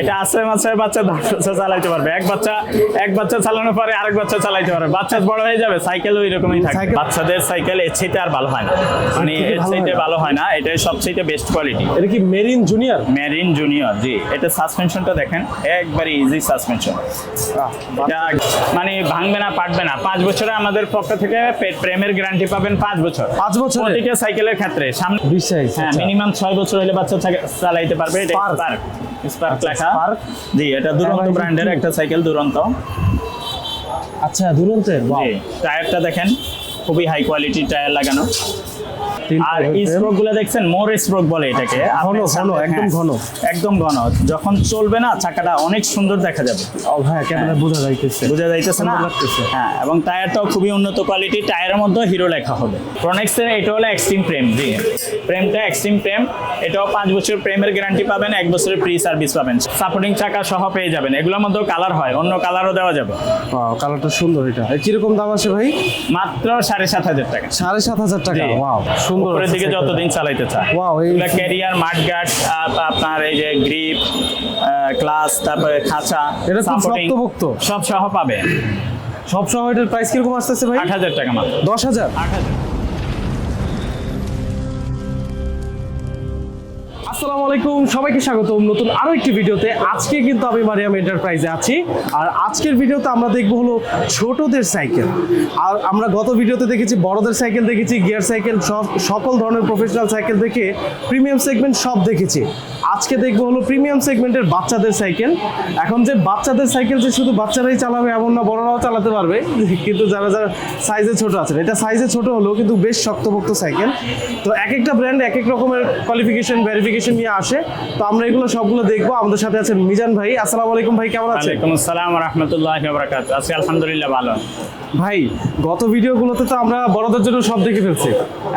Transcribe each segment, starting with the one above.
এটা আছে মাসে বাচ্চা দশ বছর চালাইতে পারবে। এক বাচ্চা এক বাচ্চা চালানোর পরে আরেক বাচ্চা চালাইতে পারবে। বাচ্চা বড় হয়ে যাবে সাইকেল ওই রকমই সাইকেল- বাচ্চাদের সাইকেল এর চাইতে আর ভালো হয় না। মানে থেকে এর ভালো চাইতে হয়? না? ভালো হয় না এটাই সবচেয়ে বেস্ট কোয়ালিটি এটা কি মেরিন জুনিয়র মেরিন জুনিয়র জি। এটা সাসপেনশনটা দেখেন একবারে ইজি সাসপেনশন এটা মানে ভাঙবে না পাটবে না। পাঁচ বছরে আমাদের পক্ষ থেকে প্রেমের গ্যারান্টি পাবেন পাঁচ বছর। পাঁচ বছর? প্রতিটা সাইকেলের ক্ষেত্রে। সামনে হ্যাঁ মিনিমাম ছয় বছর হলে বাচ্চা চালাইতে পারবে এটা স্পার্ক স্পার্ক লেখা জি এটা দুরন্ত ব্র্যান্ডের একটা সাইকেল দুরন্ত। আচ্ছা দুরন্তের? টায়ারটা দেখেন খুবই হাই কোয়ালিটি টায়ার লাগানো। আর স্ট্রোকগুলো দেখছেন মোর স্ট্রোক বলে এটাকে। ঘন, ঘন, একদম হ্যাঁ, ঘন। একদম ঘন। যখন চলবে না চাকাটা অনেক সুন্দর দেখা যাবে। হ্যাঁ ক্যামেরা বোঝা যাইতেছে। বোঝা যাইতেছে না? হ্যাঁ এবং টায়ারটাও খুবই উন্নত কোয়ালিটি টায়ারের মধ্যে হিরো লেখা হবে। প্রনেক্সের এটা হলো এক্সট্রিম প্রেম জি। প্রেমটা এক্সট্রিম প্রেম এটাও পাঁচ বছর প্রেমের গ্যারান্টি পাবেন এক বছরের ফ্রি সার্ভিস পাবেন। সাপোর্টিং চাকা সহ পেয়ে যাবেন। এগুলোর মধ্যেও কালার হয় অন্য কালারও দেওয়া যাবে। কালারটা সুন্দর এটা। কীরকম দাম আছে ভাই? মাত্র সাড়ে সাত হাজার টাকা। সাড়ে সাত হাজার টাকা সুন্দর উপরের দিকে যতদিন চালাইতে চায়। ওয়াও এগুলা ক্যারিয়ার মাঠগার্ড আপনার এই যে গ্রিপ ক্লাস তারপরে খাঁচা এটা খুব শক্তভুক্ত। সব সহ পাবে। সব সহ এটার প্রাইস কীরকম আসতেছে ভাই? 8000 টাকা মাত্র। দশ হাজার? আট হাজার। আসসালামু আলাইকুম, সবাইকে স্বাগতম নতুন আরও একটি ভিডিওতে। আজকে কিন্তু আমি মারিয়াম এন্টারপ্রাইজে আছি। আর আজকের ভিডিওতে আমরা দেখব হলো ছোটদের সাইকেল। আর আমরা গত ভিডিওতে দেখেছি বড়দের সাইকেল দেখেছি, গিয়ার সাইকেল, সব সকল ধরনের প্রফেশনাল সাইকেল দেখে প্রিমিয়াম সেগমেন্ট সব দেখেছি। আজকে দেখব হলো প্রিমিয়াম সেগমেন্টের বাচ্চাদের সাইকেল। এখন যে বাচ্চাদের সাইকেল যে শুধু বাচ্চারাই চালাবে এমন না, বড়রাও চালাতে পারবে। কিন্তু যারা যারা সাইজে ছোট আছেন এটা সাইজে ছোট হলেও কিন্তু বেশ শক্তপোক্ত সাইকেল। তো এক একটা ব্র্যান্ড এক এক রকমের কোয়ালিফিকেশন ভেরিফিকেশন নিয়ে আসে। তো আমরা এগুলো সবগুলো দেখব। আমাদের সাথে আছেন মিজান ভাই। আসসালামু আলাইকুম ভাই কেমন আছেন? ওয়ালাইকুম আসসালাম রহমতুল্লাহ বরাকাত। আছি আলহামদুলিল্লাহ ভালো। ভাই গত ভিডিওগুলোতে তো আমরা বড়দের জন্য সব দেখে ফেলছি।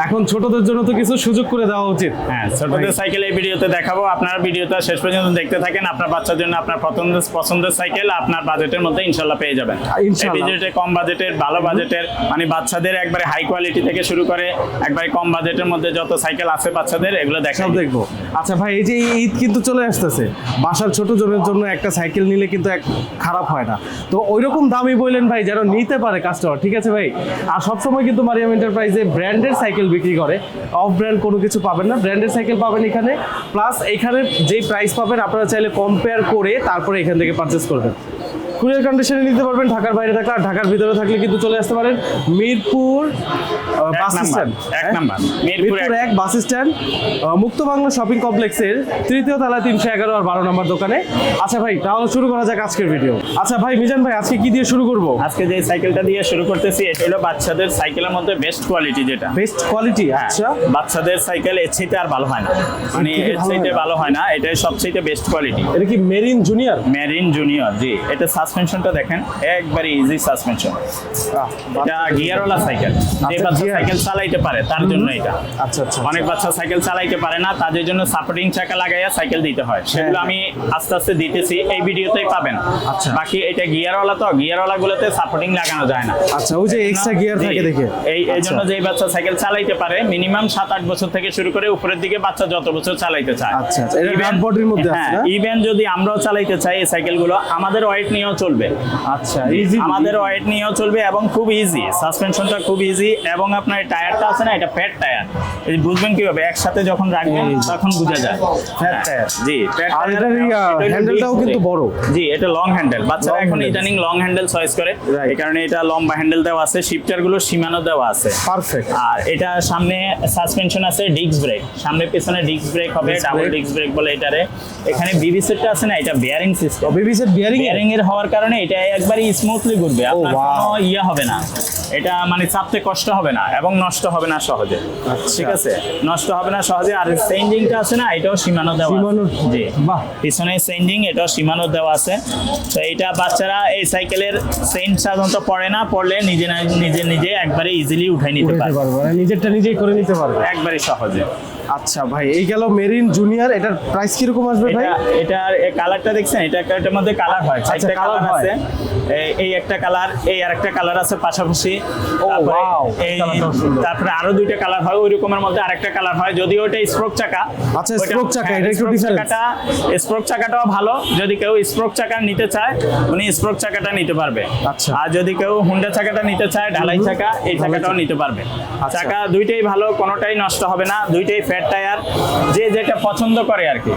এখন ছোটদের জন্য তো কিছু সুযোগ করে দেওয়া উচিত। হ্যাঁ ছোটদের সাইকেল এই ভিডিওতে দেখাবো। আপনারা ভিডিওটা শেষ পর্যন্ত দেখতে থাকেন। আপনার বাচ্চার জন্য আপনার পছন্দের পছন্দের সাইকেল আপনার বাজেটের মধ্যে ইনশাল্লাহ পেয়ে যাবেন। ভিডিওতে কম বাজেটের ভালো বাজেটের মানে বাচ্চাদের একবারে হাই কোয়ালিটি থেকে শুরু করে একবারে কম বাজেটের মধ্যে যত সাইকেল আছে বাচ্চাদের এগুলো দেখা দেখব। আচ্ছা ভাই, এই যে ঈদ কিন্তু চলে আসতেছে। বাসার ছোট জনের জন্য একটা সাইকেল নিলে কিন্তু এক খারাপ হয় না। তো ওই রকম দামই বললেন ভাই, যেন নিতে পারে কাস্টমার ঠিক আছে ভাই? আর সবসময় কিন্তু মারিয়াম এন্টারপ্রাইজে ব্র্যান্ডের সাইকেল বিক্রি করে। অফ ব্র্যান্ড কোনো কিছু পাবেন না ব্র্যান্ডের সাইকেল পাবেন এখানে। প্লাস এখানে যেই প্রাইস পাবেন, আপনারা চাইলে কম্পেয়ার করে তারপরে এখান থেকে পারচেস করবেন। কুরিয়ার কন্ডিশনে নিতে পারবেন ঢাকার বাইরে থাকলে আর ঢাকার ভিতরে থাকলে কিন্তু চলে আসতে পারেন মিরপুর বাস স্ট্যান্ড এক হ্যাঁ? নাম্বার। মিরপুর এক। বাস স্ট্যান্ড মুক্ত বাংলা শপিং কমপ্লেক্সের তৃতীয় তলায় তিনশো এগারো আর বারো নম্বর দোকানে। আচ্ছা ভাই তাহলে শুরু করা যাক আজকের ভিডিও আচ্ছা ভাই মিজান ভাই আজকে কি দিয়ে শুরু করব? আজকে যে সাইকেলটা দিয়ে শুরু করতেছি এটা হলো বাচ্চাদের সাইকেলের মধ্যে বেস্ট কোয়ালিটি যেটা। বেস্ট কোয়ালিটি হ্যাঁ, আচ্ছা। বাচ্চাদের সাইকেল এর চাইতে আর ভালো হয় না। মানে এর চাইতে? ভালো হয় না এটাই সবচেয়ে বেস্ট কোয়ালিটি এটা কি মেরিন জুনিয়র মেরিন জুনিয়র জি। এটা সাসপেনশনটা দেখেন একবারে ইজি সাসপেনশন এটা গিয়ারওয়ালা সাইকেল যে আচ্ছা, বাচ্চা সাইকেল চালাইতে পারে তার জন্য এটা। আচ্ছা আচ্ছা অনেক বাচ্চা সাইকেল চালাইতে পারে না তাদের জন্য সাপোর্টিং চাকা লাগাইয়া সাইকেল দিতে হয়। সেগুলো আমি আস্তে আস্তে দিতেছি এই ভিডিওতেই পাবেন। আচ্ছা। বাকি এটা গিয়ারওয়ালা তো গিয়ারওয়ালা গুলোতে সাপোর্টিং লাগানো যায় না। আচ্ছা ওই যে এক্সট্রা গিয়ার থাকে দেখে। এই এই জন্য আচ্ছা। যে বাচ্চা সাইকেল চালাইতে পারে মিনিমাম সাত আট বছর থেকে শুরু করে উপরের দিকে বাচ্চা যত বছর চালাইতে চায়। আচ্ছা, আচ্ছা। এটা Even- guard body র মধ্যে আছে হ্যাঁ না? ইভেন যদি আমরাও চালাইতে চাই এই সাইকেলগুলো আমাদের ওয়েট নিয়েও চলবে। আচ্ছা ইজি আমাদের ওয়েট নিয়েও চলবে এবং খুব ইজি সাসপেনশনটা খুব ইজি এবং আপনার টায়ারটা আছে না এটা ফ্যাট টায়ার এই বুঝবেন কীভাবে? একসাথে যখন রাখবেন তখন বোঝা যায়। হ্যাঁ, tire। জি আর এটার এটা হ্যান্ডেলটাও কিন্তু বড়। জি এটা লং হ্যান্ডেল বাচ্চারা এখন ইদানিং লং হ্যান্ডেল চয়েস করে। এই কারণে এটা লম্বা হ্যান্ডেল দেওয়া আছে শিফটারগুলো সীমানো দেওয়া আছে। পারফেক্ট আর এটা সামনে সাসপেনশন আছে ডিস্ক ব্রেক সামনে পেছনে ডিস্ক ব্রেক হবে ডাবল। ডিস্ক ব্রেক বলে এটারে। এখানে বিবি সেটটা আছে না এটা bearing system baby set bearing bearing এর হওয়ার কারণে এটা একবারই স্মুথলি ঘুরবে। আপনার. কোনো ইয়ে হবে না। এটা মানে চাপতে কষ্ট হবে না এবং নষ্ট হবে না সহজে। আচ্ছা। ঠিক আছে? নষ্ট হবে না সহজে। আর চেঞ্জিংটা আছে না এটাও সীমানো দেওয়া আছে। সীমানো জি। বাহ। পিছনে চেঞ্জিং এটাও সীমানো দেওয়া আছে। তো এটা বাচ্চারা এই সাইকেলের চেইন সাধারণত পড়ে না পড়লে নিজে নিজে নিজে একবারে ইজিলি উঠাই নিতে পারব। মানে নিজেরটা নিজেই করে নিতে পারবে। একবারে সহজে। আচ্ছা ভাই এই গেল মেরিন জুনিয়র এটার প্রাইস কীরকম আসবে ভাই? এটা এটার কালারটা দেখছেন? এটা এটার মধ্যে কালার হয়। আচ্ছা, চারটা কালার আছে। এই- একটা কালার এই আরেকটা কালার আছে পাশাপাশি। ও, তারপরে এই তারপরে আরও দুইটা কালার হয় ওই রকমের মধ্যে আরেকটা কালার হয়। যদিও ওটা স্ট্রোক চাকা। আচ্ছা, stroke চাকা, হ্যাঁ, এটা একটু চাকাটা স্ট্রোক চাকাটাও ভালো। যদি কেউ স্ট্রোক চাকা নিতে চায় উনি স্ট্রোক চাকাটা নিতে পারবে। আচ্ছা। আর যদি কেউ হুন্ডা চাকাটা নিতে চায় ঢালাই চাকা এই চাকাটাও নিতে পারবে। আচ্ছা। চাকা দুইটাই ভালো কোনোটাই নষ্ট হবে না। দুইটাই ফ্যাট টায়ার যে যেটা পছন্দ করে আর কি।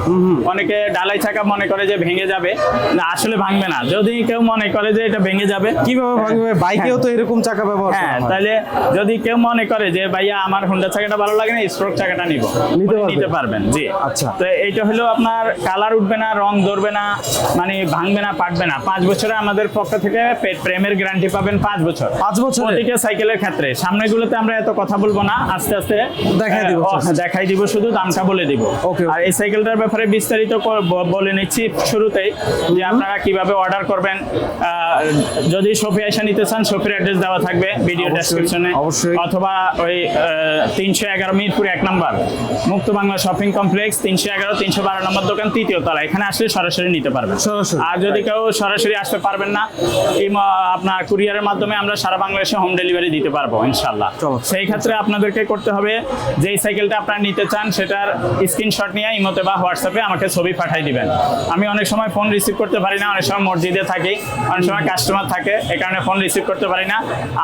অনেকে ডালাই চাকা মনে করে যে ভেঙে যাবে। না আসলে ভাঙবে না। যদি কেউ মনে করে যে এটা ভেঙে যাবে কীভাবে ভাঙবে? বাইকেও তো এরকম চাকা ব্যবহার হ্যাঁ তাহলে যদি কেউ মনে করে যে ভাইয়া আমার হুন্ডা চাকাটা ভালো লাগে না স্ট্রোক চাকাটা নিব। নিতে পারবেন। জি। আচ্ছা। তো এইটা হলো আপনার কালার উঠবে না রং ধরবে না মানে ভাঙবে না পাটবে না। পাঁচ বছরে আমাদের পক্ষ থেকে প্রেমের গ্যারান্টি পাবেন পাঁচ বছর। পাঁচ বছর? প্রতিটা সাইকেলের ক্ষেত্রে। সামনেগুলোতে আমরা এত কথা বলব না আস্তে আস্তে দেখাই দিব, দেখাই দিব শুধু দামটা বলে দিব। আর এই সাইকেলটার ব্যাপারে বিস্তারিত বলে নিচ্ছি শুরুতেই যে আপনারা কীভাবে অর্ডার করবেন যদি শপে এসে নিতে চান শপের অ্যাড্রেস দেওয়া থাকবে ভিডিও ডেসক্রিপশনে অথবা ওই তিনশো এগারো মিরপুর এক নম্বর। মুক্ত বাংলা শপিং কমপ্লেক্স তিনশো এগারো তিনশো বারো নম্বর দোকান তৃতীয় তলা। এখানে আসলে সরাসরি নিতে পারবেন। আর যদি কেউ সরাসরি আসতে পারবেন না এই আপনার কুরিয়ারের মাধ্যমে আমরা সারা বাংলাদেশে হোম ডেলিভারি দিতে পারব ইনশাল্লাহ। সেই ক্ষেত্রে আপনাদেরকে করতে হবে যেই সাইকেলটা আপনারা নিতে চান সেটার স্ক্রিনশট নিয়ে ইমোতে বা হোয়াটসঅ্যাপে আমাকে ছবি পাঠিয়ে দিবেন। আমি অনেক সময় ফোন রিসিভ করতে পারি না অনেক সময় মসজিদে থাকি অনেক সময় কাস্টমার থাকে এ কারণে ফোন রিসিভ করতে পারি না।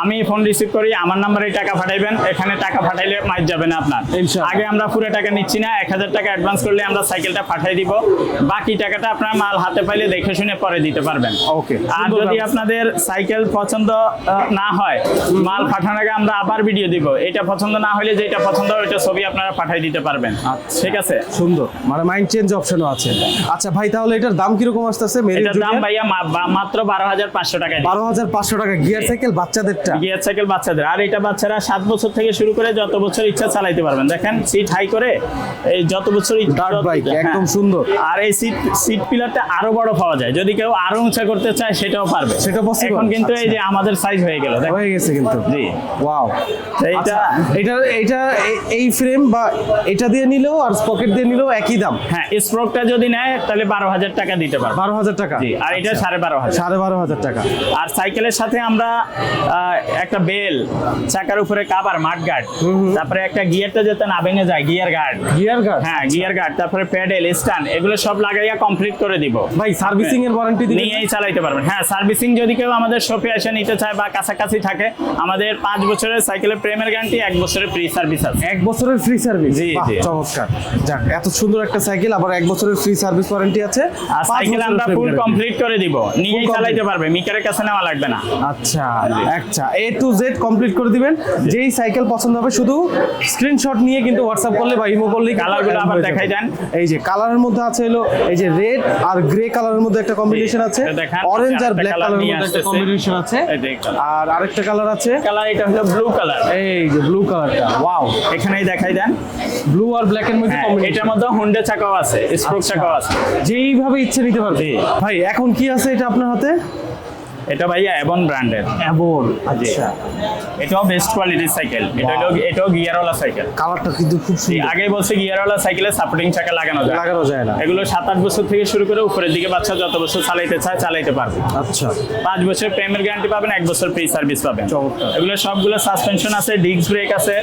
আমি ফোন রিসিভ করি আমার নাম্বারে টাকা পাঠাইবেন এখানে টাকা পাঠাইলে মাইট যাবে না আপনার। আগে আমরা পুরো টাকা নিচ্ছি না এক হাজার টাকা অ্যাডভান্স করলে আমরা সাইকেলটা পাঠিয়ে দিব। বাকি টাকাটা আপনার মাল হাতে পাইলে দেখে শুনে পরে দিতে পারবেন। ওকে আর যদি আপনাদের সাইকেল পছন্দ না হয় মাল পাঠানোর আগে আমরা আবার ভিডিও দিব। এটা পছন্দ না হলে যেটা পছন্দ হয় ওইটা ছবি আপনারা পাঠিয়ে দিতে পারবেন। আচ্ছা। ঠিক আছে? সুন্দর। মানে মাইন্ড চেঞ্জ অপশনও আছে। আচ্ছা ভাই তাহলে এটার দাম কীরকম আসতেছে? এটার দাম ভাইয়া মাত্র বারো হাজার পাঁচশো টাকা বারো হাজার পাঁচশো টাকা গিয়ার সাইকেল বাচ্চাদেরটা? গিয়ার সাইকেল বাচ্চাদের। আর এটা বাচ্চারা সাত বছর থেকে শুরু করে যত বছর ইচ্ছা চালাইতে পারবেন। দেখেন সিট হাই করে এই যত বছর Dirt bike, হ্যাঁ। একদম সুন্দর। আর এই সিট সিট পিলারটা আরও বড় পাওয়া যায়। যদি কেউ আরও উঁচা করতে চায় সেটাও পারবে। সেটা possible? এখন কিন্তু এই আচ্ছা। যে আমাদের সাইজ হয়ে গেল। হয়ে গেছে কিন্তু। জি। ওয়াও তো এইটা এটা এটা এই ফ্রেম বা এটা দিয়ে নিলেও আর পকেট দিয়ে নিলেও একই দাম। হ্যাঁ স্প্রোকটা যদি নেয় তাহলে বারো হাজার টাকা দিতে পারবে। বারো হাজার টাকা? আর এটা সাড়ে বারো হাজার। সাড়ে বারো হাজার টাকা। আর সাইকেলের সাথে আমরা একটা বেল চাকার উপরে কাবার মাঠ গার্ড। তারপরে একটা গিয়ারটা যাতে না ভেঙে যায় গিয়ার গার্ড। Gear guard? হ্যাঁ গিয়ার গার্ড তারপরে প্যাডেল স্ট্যান্ড এগুলো সব লাগাইয়া কমপ্লিট করে দিব। ভাই সার্ভিসিং এর ওয়ারেন্টি নিয়েই চালাইতে পারবেন। হ্যাঁ সার্ভিসিং যদি কেউ আমাদের শপে এসে নিতে চায় বা কাছাকাছি থাকে আমাদের পাঁচ বছরের সাইকেলের প্রেমের গ্যারান্টি এক বছরের ফ্রি সার্ভিস আছে। এক বছরের ফ্রি সার্ভিস জি। চমৎকার। যাক এত সুন্দর একটা সাইকেল আবার এক বছরের ফ্রি সার্ভিস ওয়ারেন্টি আছে। আর সাইকেল আমরা ফুল কমপ্লিট করে দিব। নিয়েই চালাইতে পারবে মিকারের কাছে নেওয়া লাগবে না। আচ্ছা আচ্ছা এ টু জেড কমপ্লিট করে দিবেন। যেই সাইকেল পছন্দ হবে শুধু স্ক্রিনশট নিয়ে কিন্তু হোয়াটসঅ্যাপ করলে বা ইমো করলে কালারগুলো আবার দেখাই দেন। এই যে কালারের মধ্যে আছে হলো এই যে রেড আর গ্রে কালারের মধ্যে একটা কম্বিনেশন আছে। অরেঞ্জ আর ব্ল্যাক কালারের মধ্যে একটা কম্বিনেশন আছে। আর আরেকটা কালার আছে। কালার এটা হলো ব্লু কালার এই যে ব্লু কালারটা ওয়াও এখানেই দেখাই দেন। ব্লু আর ব্ল্যাক এর মধ্যে হ্যাঁ, কম্বিনেশন এটার মধ্যে হোন্ডা চাকাও আছে স্ট্রোক আচ্ছা। চাকাও আছে। যেইভাবে ইচ্ছে নিতে পারবে। ভাই এখন কি আছে এটা আপনার হাতে? এটা ভাইয়া এবন ব্র্যান্ডের এমন আচ্ছা। এটাও বেস্ট কোয়ালিটির সাইকেল এটা হলো এটাও গিয়ারওয়ালা সাইকেল কালারটা কিন্তু খুব সুন্দর। আগে বলছে গিয়ারওয়ালা সাইকেলে সাপোর্টিং চাকা লাগানো যায়। লাগানো যায় না। এগুলো সাত আট বছর থেকে শুরু করে উপরের দিকে বাচ্চা যত বছর চালাইতে চায় চালাইতে পারবে। আচ্ছা। পাঁচ বছর প্রেমের গ্যারান্টি পাবেন এক বছর ফ্রি সার্ভিস পাবেন। চমৎকার। এগুলো সবগুলো সাসপেনশন আছে ডিস্ক ব্রেক আছে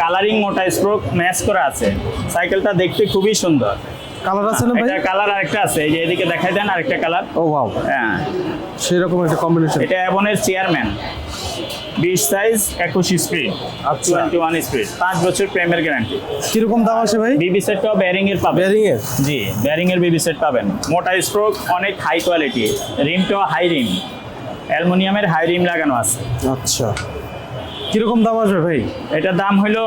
কালারিং মোটা স্ট্রোক ম্যাচ করা আছে। সাইকেলটা দেখতে খুবই সুন্দর। কালার আছে না ভাই? এটা কালার আরেকটা আছে। এই যে এদিকে দেখাই দেন আরেকটা কালার ও ওয়াও হ্যাঁ। সেরকম একটা কম্বিনেশন এটা অ্যাবনের চেয়ারম্যান বিশ সাইজ একুশ স্পিড। টোয়েন্টি ওয়ান স্পিড পাঁচ বছর প্রেমের গ্যারান্টি কীরকম দাম আসে ভাই? বিবি সেটটাও ব্যারিং এর পাবেন। বেয়ারিং এর জি ব্যারিং এর বিবি সেট পাবেন। মোটা স্ট্রোক অনেক হাই কোয়ালিটি রিমটাও হাই রিম অ্যালুমিনিয়ামের হাই রিম লাগানো আছে। আচ্ছা। কীরকম দাম আসবে ভাই? এটা দাম হলো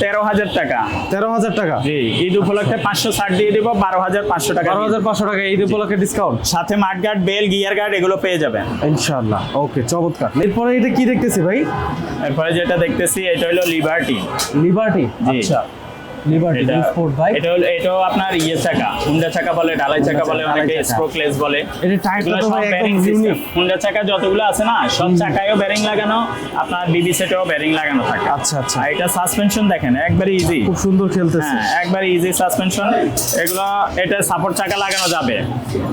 তেরো হাজার টাকা। তেরো হাজার টাকা? জি ঈদ উপলক্ষে পাঁচশো ষাট দিয়ে দিব বারো হাজার পাঁচশো টাকা বারো হাজার পাঁচশো টাকা এই উপলক্ষে ডিসকাউন্ট সাথে মাঠ গার্ড বেল গিয়ার গার্ড এগুলো পেয়ে যাবেন। ইনশাআল্লাহ ওকে চমৎকার। এরপরে এটা কি দেখতেছি ভাই? এরপরে যেটা দেখতেছি এটা হলো লিবার্টি লিবার্টি জি। আচ্ছা। এটা sport bike? এটা হলো এটাও আপনার ইয়ে চাকা হুন্ডা চাকা বলে ডালাই চাকা বলে অনেকে। স্প্রোকলেস বলে। এটা সব হুন্ডা চাকা যতগুলো আছে না সব চাকায়ও লাগানো আপনার বিবি সেটেও লাগানো থাকে। আচ্ছা আচ্ছা। আর এটা সাসপেনশন দেখেন একবারে ইজি খুব সুন্দর খেলতেছে। হ্যাঁ একবারে ইজি সাসপেনশন এগুলো এটা সাপোর্ট চাকা লাগানো যাবে।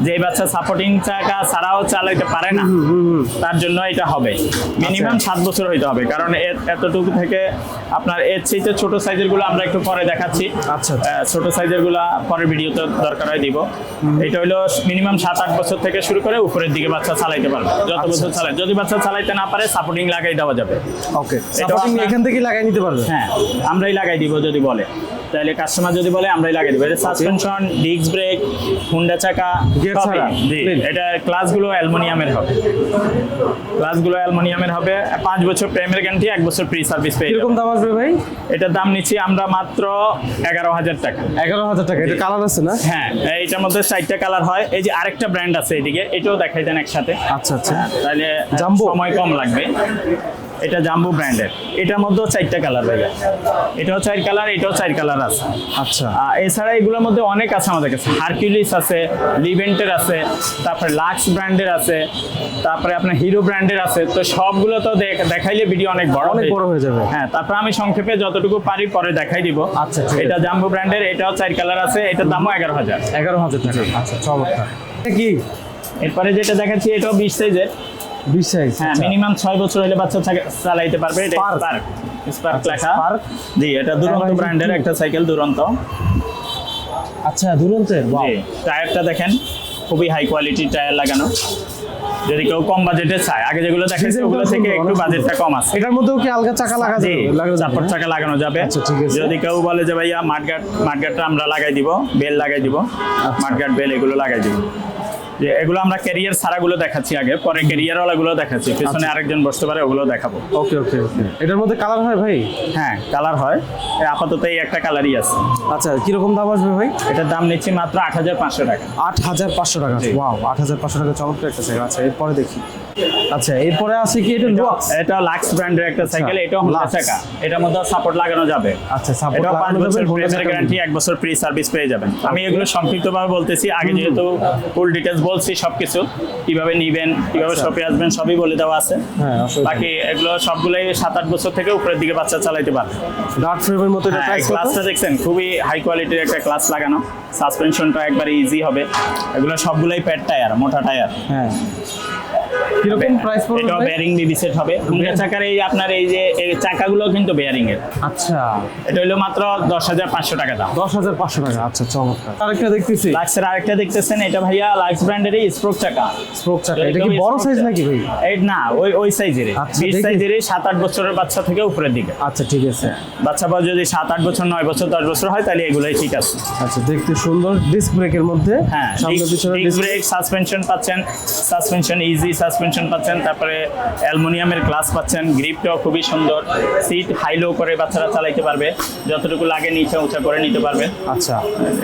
যে বাচ্চা সাপোর্টিং চাকা ছাড়াও চালাতে পারে না তার জন্য এটা হবে। মিনিমাম আচ্ছা। সাত বছর হইতে হবে কারণ এতটুকু থেকে আপনার এর চাইতে ছোট সাইজেরগুলো আমরা একটু পরে দেখাচ্ছি। আচ্ছা, আচ্ছা। ছোট সাইজেরগুলা পরের ভিডিওতে দরকার হয় দিব। এটা হলো মিনিমাম সাত আট বছর থেকে শুরু করে উপরের দিকে বাচ্চা চালাইতে পারবে। যত আচ্ছা, বছর চালাই চালায় যদি বাচ্চা চালাইতে না পারে সাপোর্টিং লাগাই দেওয়া যাবে। ওকে সাপোর্টিং এখান থেকে লাগাই নিতে পারবে? হ্যাঁ আমরাই লাগাই দিব যদি বলে। তাহলে কাস্টমার যদি বলে আমরাই লাগাই দিব। এটা সাসপেনশন ডিস্ক ব্রেক হুন্ডা চাকা সবই। ছাড়া? এটা ক্লাসগুলো অ্যালুমিনিয়ামের হবে। ক্লাসগুলো অ্যালুমিনিয়ামের হবে। পাঁচ বছর প্রেমের গ্যারান্টি এক বছর ফ্রি সার্ভিস পেয়ে যাবেন। দাম আসবে ভাই? এটার দাম নিচ্ছি আমরা মাত্র এগারো হাজার টাকা। এগারো হাজার টাকা। এটা কালার আছে না? হ্যাঁ এইটার মধ্যে চারটা কালার হয়। এই যে আরেকটা ব্র্যান্ড আছে এদিকে এটাও দেখাই দেন একসাথে। আচ্ছা আচ্ছা। তাহলে Jumbo? সময় কম লাগবে। এটা জাম্বু ব্র্যান্ডের এটার মধ্যেও চারটা কালার ভাইয়া এটাও চার কালার এটাও চার কালার আছে। আচ্ছা। এছাড়া এগুলোর মধ্যে অনেক আছে আমাদের কাছে। হারকিউলিস আছে লিভেন্টের আছে তারপরে লাক্স ব্র্যান্ডের আছে তারপরে আপনার হিরো ব্র্যান্ডের আছে। তো সবগুলো তো দেখাইলে ভিডিও অনেক বড় অনেক বড় হয়ে যাবে। হ্যাঁ তারপর আমি সংক্ষেপে যতটুকু পারি পরে দেখাই দিব। আচ্ছা, এটা জাম্বু ব্র্যান্ডের এটাও চার কালার আছে এটার দামও এগারো হাজার। এগারো হাজার টাকা। আচ্ছা চমৎকার। কি? এরপরে যেটা দেখাচ্ছি এটাও বিশ সাইজের বিশ সাইজ হ্যাঁ মিনিমাম ছয় বছর হলে বাচ্চা চালাইতে পারবে। এটা। স্পার্ক স্পার্ক লেখা। Spark? জি এটা দুরন্ত হ্যাঁ, ব্র্যান্ডের একটা সাইকেল দুরন্ত। আচ্ছা দুরন্তের টায়ারটা দেখেন খুবই হাই কোয়ালিটি টায়ার লাগানো। যদি কেউ কম বাজেটে চায় আগে যেগুলো দেখাচ্ছি ওগুলো থেকে একটু বাজেটটা কম আছে। এটার মধ্যেও কি আলগা চাকা লাগা যাবে? চাপড় চাকা লাগানো যাবে। আচ্ছা, ঠিক আছে। যদি কেউ বলে যে ভাইয়া মাঠগাট মাঠগাটটা আমরা লাগাই দিব বেল লাগাই দিব আচ্ছা। মাঠগাট বেল এগুলো লাগাই দিব। যে এগুলো আমরা ক্যারিয়ার ছাড়াগুলো দেখাচ্ছি আগে পরে ক্যারিয়ার ওয়ালাগুলো দেখাচ্ছি আচ্ছা। আরেকজন বসতে পারে ওগুলো দেখাবো। ওকে ওকে ওকে। এটার মধ্যে কালার হয় ভাই? হ্যাঁ কালার হয়। আপাতত এই একটা কালারই আছে। আচ্ছা কীরকম দাম আসবে ভাই? এটার দাম নিচ্ছি মাত্র আট হাজার পাঁচশো টাকা। আট হাজার পাঁচশো টাকা। ওয়াও আট হাজার পাঁচশো টাকা চমৎকার একটা সাইকেল আচ্ছা এরপরে দেখি। আচ্ছা এরপরে আছে কি এটা লুক্স এটা লাক্স ব্র্যান্ডের একটা সাইকেল এটাও হোন্ডা। চাকা এটার মধ্যে সাপোর্ট লাগানো যাবে। আচ্ছা সাপোর্ট লাগানো বছর গ্যারান্টি এক বছর ফ্রি সার্ভিস পেয়ে যাবেন। আমি এগুলো সংক্ষিপ্তভাবে বলতেছি আগে যেহেতু ফুল ডিটেলস বলছি সবকিছু। কীভাবে নিবেন কীভাবে আচ্ছা। শপে আসবেন সবই বলে দেওয়া আছে। হ্যাঁ বাকি এগুলো সবগুলোই সাত আট বছর থেকে উপরের দিকে বাচ্চা চালাইতে পারবে। ডার্ক ফ্রেমের মতো এটা হ্যাঁ, ক্লাসটা দেখছেন খুবই হাই কোয়ালিটির একটা ক্লাস লাগানো। সাসপেনশনটা একবারে ইজি হবে। এগুলো সবগুলোই প্যাড টায়ার মোটা টায়ার হ্যাঁ। কীরকম প্রাইস পড়বে ভাই? বেয়ারিং বিবি সেট হবে। হুন্ডা চাকার এই আপনার এই যে চাকাগুলো কিন্তু বেয়ারিং এর। আচ্ছা। এটা হলো মাত্র দশ হাজার পাঁচশো টাকা দাম। দশ হাজার পাঁচশো টাকা আচ্ছা চমৎকার। আরেকটা দেখতেছি। লাক্সের আরেকটা দেখতেছেন এটা ভাইয়া লাক্স ব্র্যান্ডেরই স্প্রোক চাকা। স্পোক চাকা এটা কি বড় সাইজ নাকি ভাই? এই না ওই ওই বিশ দেখি। সাইজেরই সাত আট বছরের বাচ্চা থেকে উপরের দিকে। আচ্ছা ঠিক আছে। বাচ্চা বয়স যদি সাত আট বছর নয় বছর দশ বছর হয় তাহলে এগুলোই ঠিক আছে। আচ্ছা দেখতে সুন্দর ডিস্ক ব্রেকের মধ্যে। হ্যাঁ সামনে পিছনে ডিস্ক ব্রেক সাসপেনশন পাচ্ছেন। সাসপেনশন ইজি সাসপেনশন পাচ্ছেন তারপরে অ্যালুমিনিয়ামের গ্লাস পাচ্ছেন গ্রিপটাও খুবই সুন্দর। সিট হাই লো করে বাচ্চারা চালাইতে পারবে যতটুকু লাগে নিচে উঁচা করে নিতে পারবে। আচ্ছা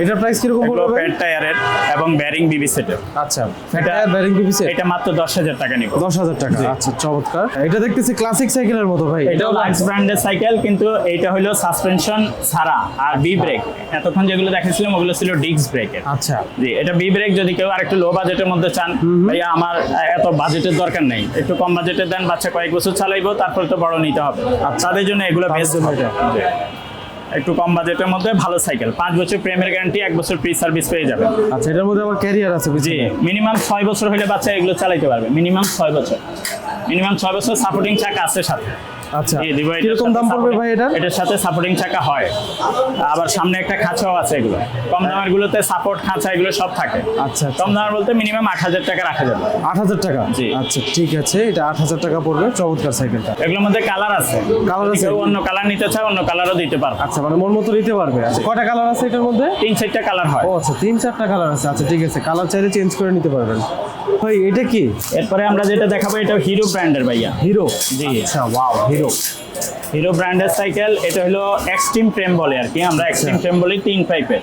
এটার প্রাইস কীরকম পড়বে? প্যাড টায়ারের এবং ব্যারিং বিবি সেটের আচ্ছা এটা- এটা ব্যারিং পিসে এটা মাত্র দশ হাজার টাকা নিব। দশ হাজার টাকা আচ্ছা চমৎকার। এটা দেখতেছি ক্লাসিক সাইকেলের মতো ভাই। এটাও লাক্স ব্র্যান্ডের সাইকেল কিন্তু এটা হলো সাসপেনশন ছাড়া আর বি ব্রেক এতক্ষণ যেগুলো দেখাচ্ছিলাম ওগুলো ছিল ডিস্ক ব্রেকের আচ্ছা। জি এটা বি ব্রেক যদি কেউ আরেকটু লো বাজেটের মধ্যে চান ভাইয়া আমার এত বাজেটের দরকার নেই। একটু কম বাজেটে দেন বাচ্চা কয়েক বছর চালাইবো তারপরে তো বড় নিতে হবে। আর তাদের জন্য এগুলো বেস্ট। একটু কম বাজেটের মধ্যে ভালো সাইকেল পাঁচ বছর প্রেমের গ্যারান্টি এক বছর ফ্রি সার্ভিস পেয়ে যাবে আচ্ছা এটার মধ্যে আমার ক্যারিয়ার আছে জি মিনিমাম ছয় বছর হলে বাচ্চা এগুলো চালাইতে পারবে মিনিমাম ছয় বছর। মিনিমাম ছয় বছর সাপোর্টিং চাকা আছে সাথে। আচ্ছা দিব, কীরকম দাম পড়বে ভাই এটা? এটার সাথে সাপোর্টিং চাকা হয়। আবার সামনে একটা খাঁচাও আছে এগুলো। কম দামের গুলোতে সাপোর্ট খাঁচা এগুলো সব থাকে। আচ্ছা, আচ্ছা। কম দামের বলতে মিনিমাম আট হাজার টাকা রাখা যাবে। আট হাজার টাকা? জি। আচ্ছা ঠিক আছে এটা আট হাজার টাকা পড়বে চমৎকার সাইকেলটা। এগুলোর মধ্যে কালার আছে। যদি আছে? অন্য কালার নিতে চায় অন্য কালারও দিতে পারবে। আচ্ছা মানে মন মতো নিতে পারবে। আচ্ছা কয়টা কালার আছে এটার মধ্যে? তিন চারটা কালার হয়। ও আচ্ছা তিন চারটা কালার আছে। আচ্ছা ঠিক আছে কালার চাইলে চেঞ্জ করে নিতে পারবেন। ভাই এটা কি? এরপরে আমরা যেটা দেখাবো এটা হিরো ব্র্যান্ডের ভাইয়া। হিরো জি। আচ্ছা ওয়াও হিরো হিরো ব্র্যান্ডের সাইকেল এটা হলো এক্সট্রিম ফ্রেম বলে আর কি। আমরা এক্সট্রিম ফ্রেম বলি তিন পাইপের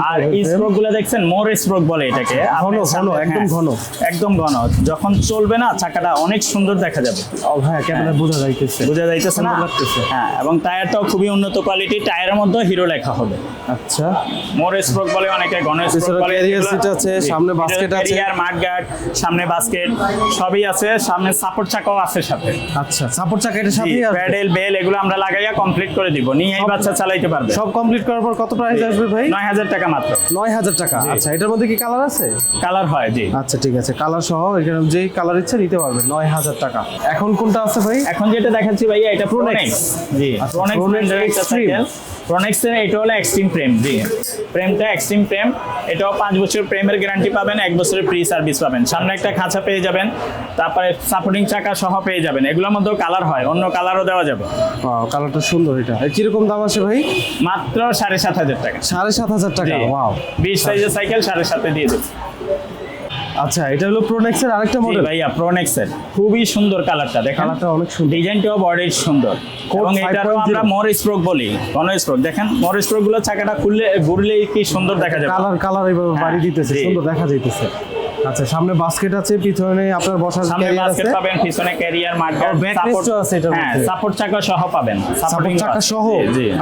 আর স্ট্রোকগুলো দেখছেন মোর স্ট্রোক বলে এটাকে। আপনি ঘন, একদম হ্যাঁ, ঘন। একদম ঘন। যখন চলবে না চাকাটা অনেক সুন্দর দেখা যাবে। হ্যাঁ ক্যামেরা বোঝা যাইতেছে। বোঝা যাইতেছে না? লাগতেছে। হ্যাঁ এবং টায়ারটাও খুবই উন্নত কোয়ালিটি টায়ারের মধ্যে হিরো লেখা হবে। আচ্ছা। মোর স্ট্রোক বলে অনেকে ঘন স্ট্রোক বলে। যেগুলো- আছে, সামনে এটা basket আছে। carrier, mudguard, সামনে বাস্কেট সবই আছে। সামনে সাপোর্ট চাকাও আছে সাথে। আচ্ছা সাপোর্ট চাকা এটার সাথেই আসবে? প্যাডেল বেল এগুলো আমরা লাগাইয়া কমপ্লিট করে দিব। নিয়ে এই বাচ্চা চালাইতে পারবে। সব কমপ্লিট করার পর কত প্রাইস আসবে ভাই? নয় হাজার টাকা মাত্র। নয় হাজার টাকা। আচ্ছা এটার মধ্যে কি কালার আছে? কালার হয় জি। আচ্ছা ঠিক আছে। কালার সহ এখানে যে কালার ইচ্ছা নিতে পারবেন নয় হাজার টাকা। এখন কোনটা আছে ভাই? এখন যেটা দেখাচ্ছি ভাইয়া এটা। প্রোনেক্স জি। আচ্ছা, প্রোনেক্স Pronex ব্র্যান্ডের একটা Extreme। সাইকেল প্রোনেক্স এর এটা হলো এক্সট্রিম প্রেম জি। প্রেমটা এক্সট্রিম প্রেম এটাও পাঁচ বছর প্রেমের গ্যারান্টি পাবেন এক বছরের ফ্রি সার্ভিস পাবেন। সামনে একটা খাঁচা পেয়ে যাবেন তারপরে সাপোর্টিং চাকা সহ পেয়ে যাবেন। এগুলোর মধ্যেও কালার হয় অন্য কালারও দেওয়া যাবে। কালারটা সুন্দর এটা। কীরকম দাম আছে ভাই? মাত্র সাড়ে সাত হাজার টাকা। সাড়ে সাত হাজার টাকা বিশ সাইজের সাইকেল সাড়ে সাতে দিয়ে দেবো আচ্ছা এটা হলো প্রোনেক্স এর আরেকটা মডেল ভাইয়া প্রোনেক্স এর। খুবই সুন্দর কালারটা দেখেন। কালারটা অনেক সুন্দর। ডিজাইনটাও বডির সুন্দর। এবং এটারও আমরা মোর স্ট্রোক বলি কোন স্ট্রোক দেখেন মোর স্ট্রোকগুলো চাকাটা খুললে ঘুরলে কি সুন্দর দেখা যাবে। কালার কালার এইভাবে বাড়ি দিতেছে। সুন্দর দেখা যাইতেছে। আচ্ছা সামনে বাস্কেট আছে পিছনে আপনার বসার সামনে বাস্কেট পাবেন পিছনে ক্যারিয়ার backrest ও আছে এটার হ্যাঁ সাপোর্ট চাকা সহ পাবেন। সাপোর্ট চাকা সহ?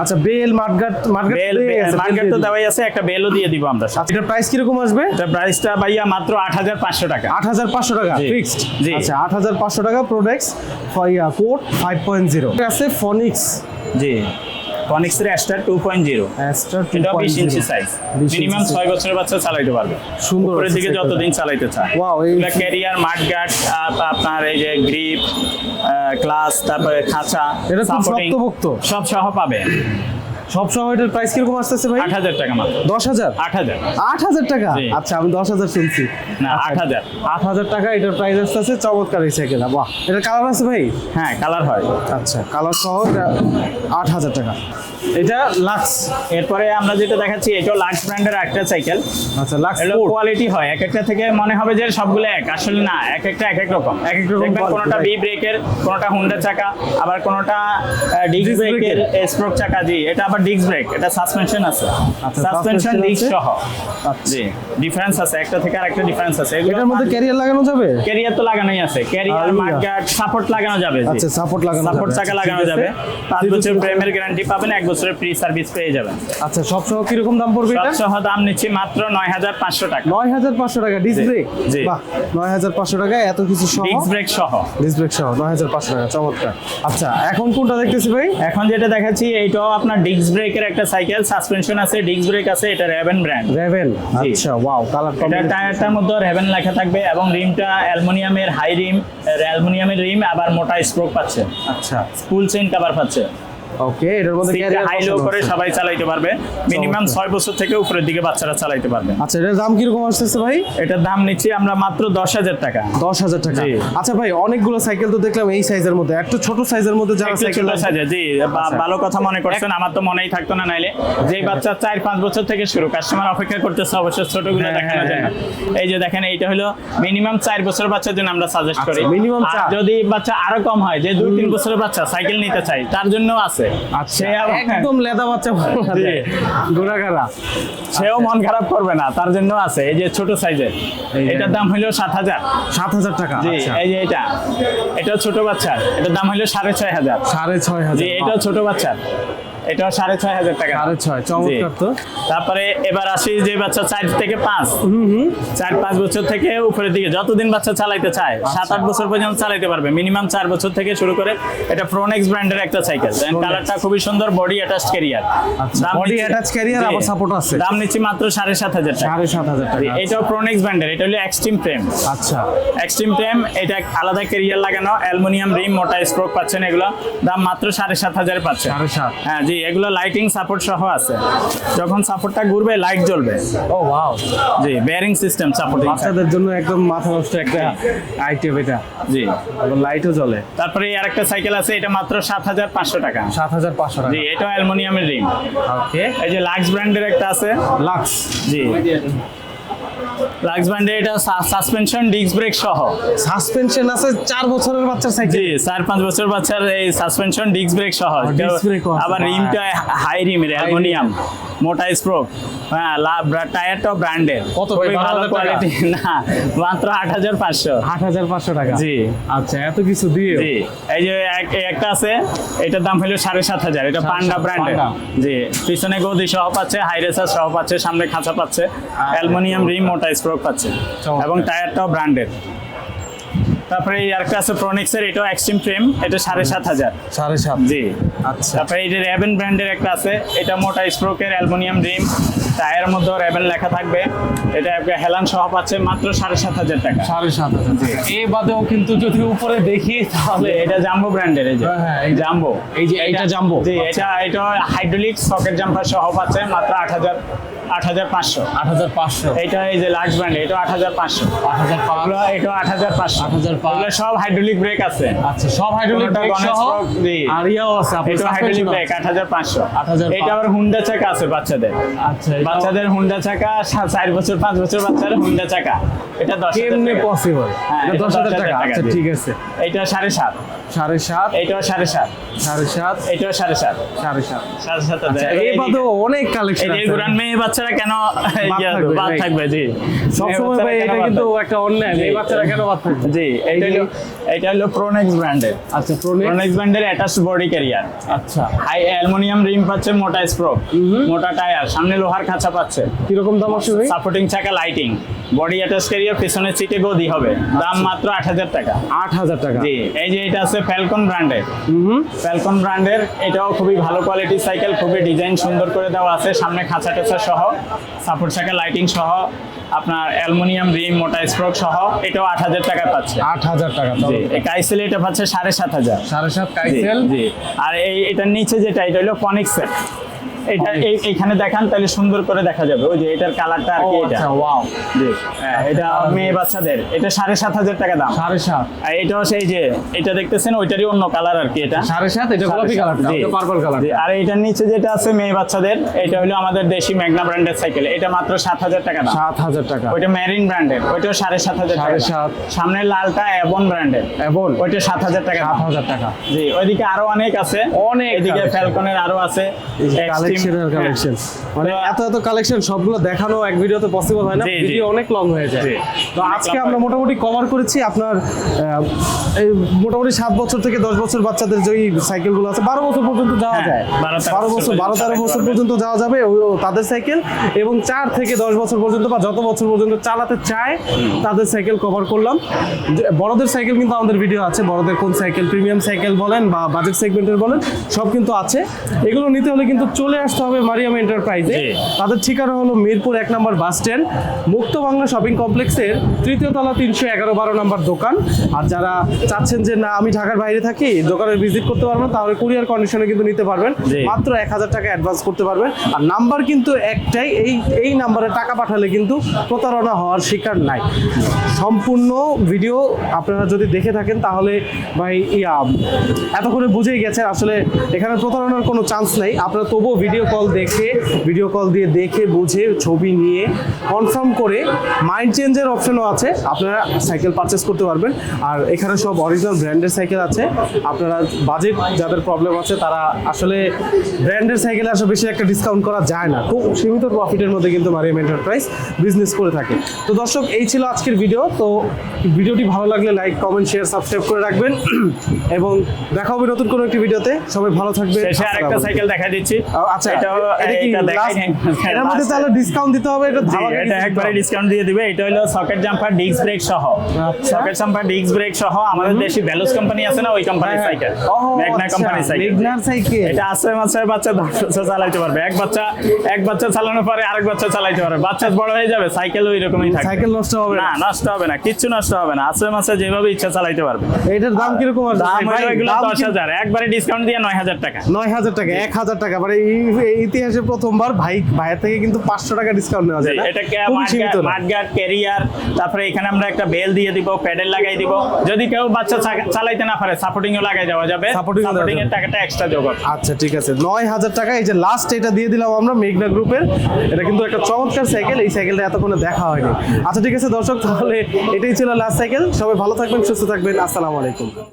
আচ্ছা bell mudguard mudguard bell market তো দেওয়াই আছে একটা বেলও দিয়ে দিব আমরা সাথে। এটার প্রাইস কীরকম আসবে? এটা প্রাইসটা ভাইয়া মাত্র আট হাজার পাঁচশো টাকা। আট হাজার পাঁচশো টাকা জি। ফিক্সড জি। আচ্ছা আট হাজার পাঁচশো টাকা products code five point zero আছে ফনিক্স জি। এর star two point zero Aster two এটা পয়েন্ট বিশ ইঞ্চি সাইজ মিনিমাম ছয় বছরের বাচ্চা চালাইতে পারবে। সুন্দর উপরের দিকে যতদিন চালাইতে চায়। ওয়াও এই- ক্যারিয়ার মাঠ গার্ড আপনার এই যে গ্রিপ ক্লাস তারপরে খাঁচা এটা সব সহ পাবে। সব সময় এটার প্রাইস কীরকম আসতেছে ভাই? আট হাজার টাকা মাত্র। দশ হাজার? আট হাজার। আট হাজার টাকা? আচ্ছা আমি দশ হাজার শুনছি। না আট হাজার। আট হাজার টাকা এটার প্রাইস আসতেছে চমৎকার এই সাইকেল বাহ এটার কালার আছে ভাই? হ্যাঁ কালার হয়। আচ্ছা কালার সহ এটা আট হাজার টাকা। এটা লাক্স এরপরে আমরা যেটা দেখাচ্ছি এটাও লাক্স ব্র্যান্ডের একটা সাইকেল আচ্ছা লাক্স কোয়ালিটি হয়। এক একটা থেকে মনে হবে যে সবগুলো এক। আসলে না এক একটা এক এক রকম। এক এক রকম কোনোটা বি ব্রেকের কোনোটা হুন্ডা চাকা আবার কোনোটা Disc ব্রেকের স্ট্রোক চাকা জি এটা আবার ডিস্ক ব্রেক এটা সাসপেনশন আছে। আচ্ছা, সাসপেনশন ডিস্ক সহ। আচ্ছা। জি ডিফারেন্স আছে একটা থেকে আরেকটা ডিফারেন্স আছে। এটার মধ্যে ক্যারিয়ার লাগানো যাবে? ক্যারিয়ার তো লাগানোই আছে। ক্যারিয়ার সাপোর্ট লাগানো যাবে আচ্ছা, support লাগানো সাপোর্ট চাকা আচ্ছা, লাগানো যাবে। পাঁচ বছর প্রেমের গ্যারান্টি পাবেন এক বছরের ফ্রি সার্ভিস পেয়ে যাবেন। আচ্ছা সব সহ কীরকম দাম পড়বে সব এটা? সহ দাম নিচ্ছি মাত্র নয় হাজার পাঁচশো টাকা। নয় হাজার পাঁচশো টাকা ডিস্ক ব্রেক জি। বাহ নয় হাজার পাঁচশো টাকা এত কিছু সহ? ডিস্ক ব্রেক সহ। ডিস্ক ব্রেক সহ নয় হাজার পাঁচশো টাকা চমৎকার। আচ্ছা এখন কোনটা দেখতেছি ভাই? এখন যেটা দেখাচ্ছি এইটাও আপনার ডিস্ক ব্রেকের একটা সাইকেল সাসপেনশন আছে ডিস্ক ব্রেক আছে এটা রেভেন ব্র্যান্ড রেভেন আচ্ছা ওয়াও কালার এটা টায়ারটার মধ্যে রেভেন লেখা থাকবে এবং রিমটা অ্যালুমিনিয়ামের হাই রিম অ্যালুমিনিয়ামের রিম আবার মোটা স্ট্রোক পাচ্ছে। আচ্ছা। স্কুল চেইন কভার পাচ্ছে। ওকে এটার মধ্যে ক্যারিয়ার হাই লো করে সবাই পারবে। মিনিমাম ছয় বছর থেকে উপরের দিকে বাচ্চারা পারবে। আচ্ছা এটার দাম কীরকম আসতেছে ভাই? এটার দাম নিচ্ছি আমরা মাত্র দশ হাজার টাকা। দশ হাজার টাকা। আচ্ছা ভাই অনেকগুলো সাইকেল তো দেখলাম এই সাইজের মধ্যে। একটু ছোট সাইজের মধ্যে যারা সাইকেল সাইজে জি। আচ্ছা। ভালো কথা মনে করছেন আমার তো মনেই থাকতো না নাইলে। যে বাচ্চা চার পাঁচ বছর থেকে শুরু কাস্টমার অপেক্ষা করতেছে অবশ্যই ছোটগুলো হ্যাঁ, দেখানোর হ্যাঁ, জন্য এই যে দেখেন এইটা হলো মিনিমাম চার বছর বাচ্চার জন্য আমরা সাজেস্ট আচ্ছা, করি। চার। যদি বাচ্চা আরও কম হয় যে দুই তিন বছরের বাচ্চা সাইকেল নিতে চাই তার জন্য আছে। আচ্ছা সে একদম লেদা বাচ্চা ভালো জি। সেও মন খারাপ করবে না তার জন্য আছে। এই যে ছোট সাইজের এটার দাম হলো সাত হাজার। সাত হাজার টাকা জি আচ্ছা। এই যে এটা। এটা ছোট বাচ্চার এটার দাম হলো সাড়ে ছয় হাজার। সাড়ে ছয় হাজার এটাও ছোট বাচ্চার। এটাও সাড়ে ছয় হাজার টাকা। সাড়ে ছয়, চমৎকার তো। তারপরে এবার আসি যে বাচ্চা চার থেকে পাঁচ। চার পাঁচ বছর থেকে উপরের দিকে যতদিন বাচ্চা চালাইতে চায় আচ্ছা। সাত আট বছর পর্যন্ত চালাইতে পারবে। মিনিমাম চার বছর থেকে শুরু করে এটা প্রোনেক্স ব্র্যান্ডের একটা সাইকেল কালারটা খুবই সুন্দর বডি অ্যাটাচ ক্যারিয়ার আচ্ছা, body attached carrier, আবার support আছে। দাম নিচ্ছি মাত্র সাড়ে সাত হাজার টাকা। সাড়ে সাত হাজার টাকা এটাও প্রোনেক্স ব্র্যান্ডের এটা হলো এক্সট্রিম ফ্রেম আচ্ছা। এক্সট্রিম ফ্রেম এটা আলাদা ক্যারিয়ার লাগানো অ্যালুমিনিয়াম রিম মোটা স্ট্রোক পাচ্ছেন এগুলো। দাম মাত্র সাড়ে সাত হাজার পাচ্ছে। সাড়ে সাত। হ্যাঁ জি এগুলো লাইটিং সাপোর্ট সহ আছে। যখন সাপোর্টটা ঘুরবে লাইট জ্বলবে। ও ওয়াও জি বেয়ারিং সিস্টেম সাপোর্টিং বাচ্চাদের জন্য একদম মাথা নষ্ট একটা আইটেম এটা। জি। এবং লাইটও জ্বলে। তারপরে আর একটা সাইকেল আছে এটা মাত্র সাত হাজার পাঁচশো টাকা। সাত হাজার পাঁচশো টাকা। জি এটা অ্যালুমিনিয়ামের রিম। ওকে এই যে লাক্স ব্র্যান্ডের একটা আছে। লাক্স জি। লাক্স ব্র্যান্ডে এটা সাসপেনশন ডিস্ক ব্রেক সহ। সাসপেনশন আছে বছরের বাচ্চার সাইকেল জি চার পাঁচ বছর বাচ্চার এই সাসপেনশন ডিস্ক ব্রেক সহ। আছে, আবার রিমটা হাই রিমের অ্যালুমিনিয়াম মোটা স্প্রোক হ্যাঁ টায়ারটা ব্র্যান্ডের কত ভালো কোয়ালিটি না মাত্র আট হাজার পাঁচশো। আট হাজার পাঁচশো টাকা। জি। আচ্ছা এত কিছু দিয়ে জি। এই যে একটা আছে এটার দাম হলো সাড়ে সাত হাজার। এটা পান্ডা ব্র্যান্ডের জি। পিছনে গদি সহ পাচ্ছে হাই রেসার সহ পাচ্ছে সামনে খাঁচা পাচ্ছে। অ্যালুমিনিয়াম রিম মোটা স্প্রোক পাচ্ছে চমৎকার। এবং টায়ারটাও ব্র্যান্ডের তারপরে এই আরেকটা আছে প্রনিক্সের এটাও এক্সট্রিম ফ্রেম এটা সাড়ে সাত হাজার। সাড়ে সাত। জি। আচ্ছা। তারপরে এই যে র্যাবেন ব্র্যান্ডের একটা আছে এটা মোটা স্প্রোকের অ্যালুমিনিয়াম রিম টায়ারের মধ্যে র্যাবেন লেখা থাকবে। এটা একটা হেলান সহ পাচ্ছে মাত্র সাড়ে সাত হাজার টাকা। সাড়ে সাত হাজার। এ বাদেও কিন্তু যদি উপরে দেখি তাহলে এটা জাম্বো ব্র্যান্ডের এই যে। হ্যাঁ, হ্যাঁ, এই যে- জাম্বো এই যে এইটা জাম্বো জি এটা এটা হাইড্রোলিক সকেট জাম্পার সহ পাচ্ছে মাত্র আট হাজার। আট হাজার পাঁচশো। আট হাজার পাঁচশো। এটা এই যে লাক্স ব্র্যান্ড এটা আট হাজার পাঁচশো। আট হাজার এগুলো এটা আট হাজার পাঁচশো। 8,500 এগুলো সব হাইড্রোলিক ব্রেক আছে। আচ্ছা সব হাইড্রোলিক ব্রেক সহ আর ইয়াও আছে এটা হাইড্রোলিক ব্রেক আট হাজার পাঁচশো। 8,500 এটা আবার হুন্ডা চাকা আছে বাচ্চাদের। আচ্ছা বাচ্চাদের হুন্ডা চাকা চার বছর পাঁচ বছর বাচ্চার হুন্ডা চাকা। এটা দশ কেমনে পসিবল হ্যাঁ, এটা দশ হাজার টাকা। আচ্ছা ঠিক আছে। এটা সাড়ে সাত। সাড়ে সাত? এটাও সাড়ে সাত। সাড়ে সাত? এটাও সাড়ে সাত। সাড়ে সাত। সাড়ে সাত আচ্ছা হাজার। এই বাদেও অনেক কালেকশন এই মেয়ে বাচ্চারা কেন বাদ থাকবে, জি। সবসময় ভাই এটা কিন্তু একটা অন্যায় এই বাচ্চারা কেন বাদ থাকবে? জি এটা হলো এটা হলো প্রোনেক্স ব্র্যান্ডের আচ্ছা প্রোনেক্স ব্র্যান্ডের অ্যাটাচ বডি ক্যারিয়ার আচ্ছা। হাই অ্যালুমিনিয়াম রিম পাচ্ছে মোটা স্প্রোক মোটা টায়ার সামনে লোহার খাঁচা পাচ্ছে। কীরকম দাম আসবে ভাই? সাপোর্টিং চাকা লাইটিং বডি অ্যাটাচ ক্যারিয়ার পিছনের সিটে গদি হবে। দাম মাত্র আট হাজার টাকা। আট হাজার টাকা। জি এই যে এটা আছে ফ্যালকন ব্র্যান্ডের ফ্যালকন ব্র্যান্ডের এটাও খুবই ভালো কোয়ালিটির সাইকেল খুবই ডিজাইন সুন্দর করে দেওয়া আছে। সামনে খাঁচা টেচা সহ সাপোর্ট চাকা লাইটিং সহ আপনার অ্যালুমিনিয়াম রিম মোটা স্ট্রোক সহ এটাও আট হাজার টাকা পাচ্ছে। আট হাজার টাকা জি কাইসেল এটা পাচ্ছে সাড়ে সাত হাজার। সাড়ে সাত কাইসেল জি আর এই এটার নিচে যেটা এটা হলো কনিক্সের এটা এইখানে দেখান তাহলে সুন্দর করে দেখা যাবে। ওই যে এটার কালারটা আর কি এটা? আচ্ছা ওয়াও হ্যাঁ, এটা মেয়ে বাচ্চাদের। এটা সাড়ে সাত হাজার টাকা দাম। সাড়ে সাত। আর এটাও সেই যে এটা দেখতেছেন ওইটারই অন্য কালার আর কি এটা। সাড়ে সাত এটা গোলাপি। এটা পার্পল কালার আর এটার নিচে যেটা আছে মেয়ে বাচ্চাদের এটা হলো আমাদের দেশি ম্যাগনা ব্র্যান্ডের সাইকেল। এটা মাত্র সাত হাজার টাকা দাম। সাত হাজার টাকা। ওইটা মেরিন ব্র্যান্ডের ওইটাও সাড়ে সাত হাজার সাড়ে সাত। সামনের লালটা অ্যাবন ব্র্যান্ডের। এবং ওইটা সাত হাজার টাকা সাত। হাজার টাকা। জি ওইদিকে আরও অনেক আছে। অনেক এদিকে ফ্যালকনের আরও আছে। কালেকশন কালেকশন মানে এত এত কালেকশন সবগুলো দেখানো এক ভিডিওতে পসিবল হয় না। ভিডিও অনেক লং হয়ে যায়। তো আজকে আমরা মোটামুটি কভার করেছি আপনার এই মোটামুটি সাত বছর থেকে দশ বছর বাচ্চাদের যে সাইকেলগুলো আছে বারো বছর পর্যন্ত যাওয়া হ্যাঁ, যায়। বারো বছর বারো তেরো বছর পর্যন্ত যাওয়া যাবে তাদের সাইকেল এবং চার থেকে দশ বছর পর্যন্ত বা যত বছর পর্যন্ত চালাতে চায় তাদের সাইকেল কভার করলাম। বড়দের সাইকেল কিন্তু আমাদের ভিডিও আছে বড়দের কোন সাইকেল প্রিমিয়াম সাইকেল বলেন বা বাজেট সেগমেন্টের বলেন সব কিন্তু আছে। এগুলো নিতে হলে কিন্তু চলে আসতে হবে মারিয়াম এন্টারপ্রাইজে তাদের ঠিকানা হলো মিরপুর এক নম্বর বাস স্ট্যান্ড মুক্ত বাংলা শপিং কমপ্লেক্সের তৃতীয় তলা তিনশো এগারো বারো নম্বর দোকান। আর যারা চাচ্ছেন যে না আমি ঢাকার বাইরে থাকি দোকানে ভিজিট করতে পারবেন তাহলে কুরিয়ার কন্ডিশনে কিন্তু নিতে পারবেন। মাত্র এক হাজার টাকা অ্যাডভান্স করতে পারবেন। আর নাম্বার কিন্তু একটাই এই এই নাম্বারে টাকা পাঠালে কিন্তু প্রতারণা হওয়ার শিকার নাই। সম্পূর্ণ ভিডিও আপনারা যদি দেখে থাকেন তাহলে ভাই ইয়া এতক্ষণে বুঝেই গেছে আসলে এখানে প্রতারণার কোনো চান্স নেই। আপনারা তবুও ভিডিও কল দেখে ভিডিও কল দিয়ে দেখে বুঝে ছবি নিয়ে কনফার্ম করে মাইন্ড চেঞ্জের অপশনও আছে। আপনারা সাইকেল পারচেস করতে পারবেন। আর এখানে সব অরিজিনাল ব্র্যান্ডের সাইকেল আছে। আপনারা বাজেট যাদের প্রবলেম আছে তারা আসলে ব্র্যান্ডের সাইকেলে আসলে বেশি একটা ডিসকাউন্ট করা যায় না। খুব সীমিত প্রফিটের মধ্যে কিন্তু মারিয়াম এন্টারপ্রাইজ বিজনেস করে থাকে। তো দর্শক এই ছিল আজকের ভিডিও তো ভিডিওটি ভালো লাগলে লাইক কমেন্ট শেয়ার সাবস্ক্রাইব করে রাখবেন। এবং দেখা হবে নতুন কোনো একটি ভিডিওতে সবাই ভালো থাকবে সাইকেল দেখা দিচ্ছি। আচ্ছা এটা এটা এটা দেখাই last- মধ্যে তাহলে ডিসকাউন্ট দিতে হবে এটা ধামাকা এটা একবারে ডিসকাউন্ট দিয়ে দিবে। এটা হলো সকেট জাম্পার ডিস্ক ব্রেক সহ। আচ্ছা। সকেট জাম্পার ডিস্ক ব্রেক সহ। আমাদের দেশি ভ্যালুস কোম্পানি আছে না ওই কোম্পানির সাইকেল ম্যাগনা কোম্পানির সাইকেল মেঘনার সাইকেল এটা আছে মাসে বাচ্চা দশ বছর চালাইতে পারবে। এক বাচ্চা এক বাচ্চা চালানোর পরে আরেক বাচ্চা চালাইতে পারবে। বাচ্চা বড় হয়ে যাবে সাইকেল ওই রকমই থাকবে। সাইকেল নষ্ট হবে না নষ্ট হবে না কিচ্ছু নষ্ট হবে না। আছে মাসে যেভাবে ইচ্ছা চালাইতে পারবে। এটার দাম কীরকম দাম এগুলো দশ হাজার। একবারে ডিসকাউন্ট দিয়ে নয় হাজার টাকা। নয় হাজার টাকা এক হাজার টাকা মানে ইতিহাসে প্রথমবার ভাই ভাইয়ের থেকে কিন্তু পাঁচশো টাকা ডিসকাউন্ট নেওয়া যায় খুবই মাঠগার্ড ক্যারিয়ার তারপরে এখানে আমরা একটা বেল দিয়ে দিব প্যাডেল লাগাই দিব। যদি কেউ বাচ্চা চালাইতে না পারে সাপোর্টিংও লাগাই দেওয়া যাবে। সাপোর্টিং এর টাকাটা এক্সট্রা যোগ আচ্ছা ঠিক আছে। নয় হাজার টাকা এই যে লাস্ট এটা দিয়ে দিলাম আমরা মেঘনা গ্রুপের। এটা কিন্তু একটা চমৎকার সাইকেল এই সাইকেলটা এতক্ষণে দেখা হয়নি। আচ্ছা ঠিক আছে দর্শক তাহলে এটাই ছিল লাস্ট সাইকেল সবাই ভালো থাকবেন সুস্থ থাকবেন। আসসালামু আলাইকুম।